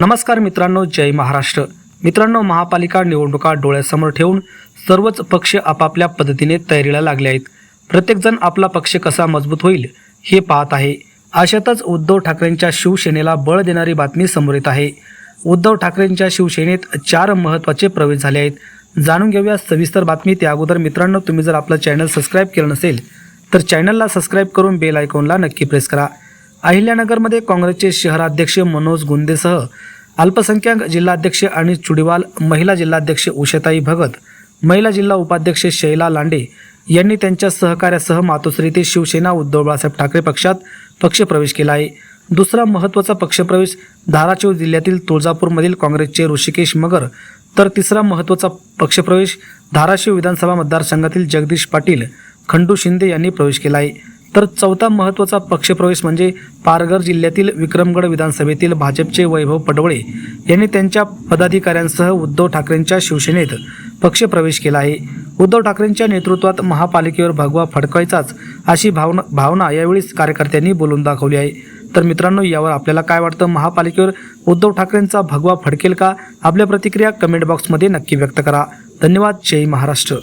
नमस्कार मित्रांनो जय महाराष्ट्र. मित्रांनो महापालिका निवडणुका डोळ्यासमोर ठेवून सर्वच पक्ष आपापल्या पद्धतीने तयारीला लागले आहेत. प्रत्येकजण आपला पक्ष कसा मजबूत होईल हे पाहत आहे. अशातच उद्धव ठाकरेंच्या शिवसेनेला बळ देणारी बातमी समोर येत आहे. उद्धव ठाकरेंच्या शिवसेनेत चार महत्त्वाचे प्रवेश झाले आहेत. जाणून घेऊया सविस्तर बातमी. त्या अगोदर मित्रांनो तुम्ही जर आपलं चॅनल सबस्क्राईब केलं नसेल तर चॅनलला सबस्क्राईब करून बेल आयकॉनला नक्की प्रेस करा. अहिल्यानगरमध्ये काँग्रेसचे शहराध्यक्ष मनोज गुंदेसह अल्पसंख्याक जिल्हाध्यक्ष आणि चुडीवाल महिला जिल्हाध्यक्ष उषाताई भगत महिला जिल्हा उपाध्यक्ष शैला लांडे यांनी त्यांच्या सहकार्यासह मातोश्री ते शिवसेना उद्धव बाळासाहेब ठाकरे पक्षात पक्षप्रवेश केला आहे. दुसरा महत्त्वाचा पक्षप्रवेश धाराशिव जिल्ह्यातील तुळजापूरमधील काँग्रेसचे ऋषिकेश मगर तर तिसरा महत्त्वाचा पक्षप्रवेश धाराशिव विधानसभा मतदारसंघातील जगदीश पाटील खंडू शिंदे यांनी प्रवेश केला आहे. तर चौथा महत्त्वाचा पक्षप्रवेश म्हणजे पारघर जिल्ह्यातील विक्रमगड विधानसभेतील भाजपचे वैभव पडवळे यांनी त्यांच्या पदाधिकाऱ्यांसह उद्धव ठाकरेंच्या शिवसेनेत पक्षप्रवेश केला आहे. उद्धव ठाकरेंच्या नेतृत्वात महापालिकेवर भगवा फडकायचाच अशी भावना भावना यावेळी कार्यकर्त्यांनी बोलून दाखवली आहे. तर मित्रांनो यावर आपल्याला काय वाटतं? महापालिकेवर उद्धव ठाकरेंचा भगवा फडकेल का? आपल्या प्रतिक्रिया कमेंट बॉक्समध्ये नक्की व्यक्त करा. धन्यवाद. जय महाराष्ट्र.